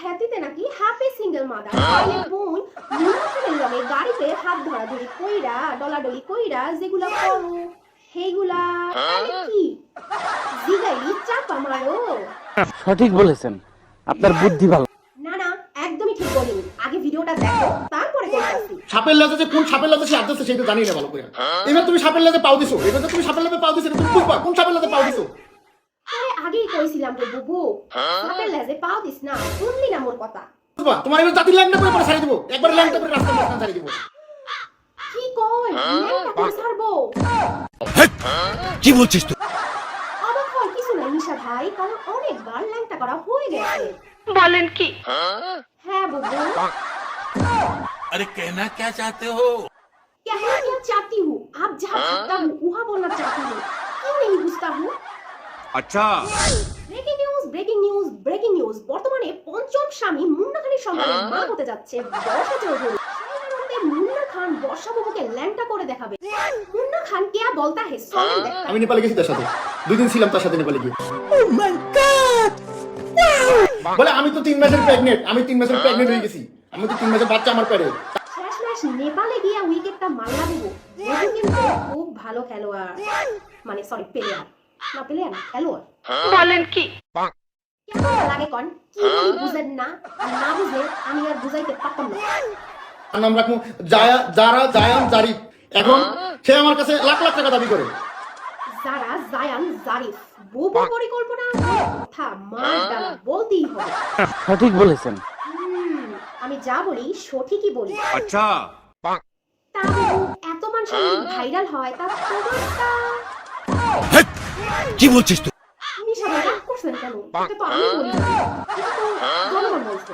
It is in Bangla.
হ্যাতিতে নাকি হ্যাপি সিঙ্গেল মাদার। তাইলে বোন মুনাফিকের লগে গাড়িতে হাত ধরাধরি কইরা ডলাডলি কইরা যেগুলা করো সেইগুলা। কি? জিগাইলি চাপা মারো। সঠিক বলেছেন। আপনার বুদ্ধি ভালো। না না একদমই ঠিক বলিনি। আগে ভিডিওটা দেখো তারপরে কইতাছি সাপের লাজে যে কোন সাপের লাজে সে আদর্শ সেটা জানি না ভালো করে। এবার তুমি সাপের লাজে পাও দিছো। এবার তুমি সাপের লাজে পাও দিছো তুমি বুঝবা কোন সাপের লাজে পাও দিছো? আরে আগেই কইছিলাম রে বুবু সাপের লেজে পাও দিস না। শুনলি না মোর কথা বুঝবা তোমার এবার জাতি ল্যাংটা করে পরে ছাড়ি দেবো একবার ল্যাংটা করে রাস্তা মাঝখানে ছাড়ি দেবো কি কই ল্যাংটা করে ছাড়বো কি বলছিস তুই অবাক হয় কিছু নাই নিশা ভাই কারণ অনেকবার ল্যাংটা করা হয়ে গেছে বলেন কি হ্যাঁ বুবু अरे कहना क्या चाहते हो कहना क्या चाहती हूँ आप जहाँ भागता हूँ वहाँ बोलना चाहती हूँ क्यों नहीं बुझता हूँ अच्छा ব্রেকিং নিউজ ব্রেকিং নিউজ বর্তমানে পঞ্চম স্বামী মুন্না খানের সন্তানের হ্যাঁ? মা হতে যাচ্ছে বর্ষা চৌধুরী। খান বর্ষা করে দেখাবে। মুন্না খান বলতা হে হ্যাঁ? oh আমি তো তিন প্রেগনেন্ট আমি তিন আমি তো তিন আমার নেপালে উইকেটটা খুব ভালো খেলোয়াড়। মানে সরি প্লেয়ার না প্লেয়ার না খেলোয়াড়। হ্যাঁ? বলেন কি? হ্যাঁ। হ্যাঁ। নাম রাখব জায়া জায়ান জারি এখন হ্যাঁ। সে আমার কাছে লাখ লাখ টাকা দাবি করে। জায়ান পরিকল্পনা কথা মার বলতেই হবে। সঠিক বলেছেন। আমি যা বলি সঠিকই বলি। আচ্ছা। তা এত মানুষ ভাইরাল হয় তা তোমারটা কি বলছিস তুই? এটা তো আমি বলি হ্যাঁ? এটা তো জনগণ বলছে।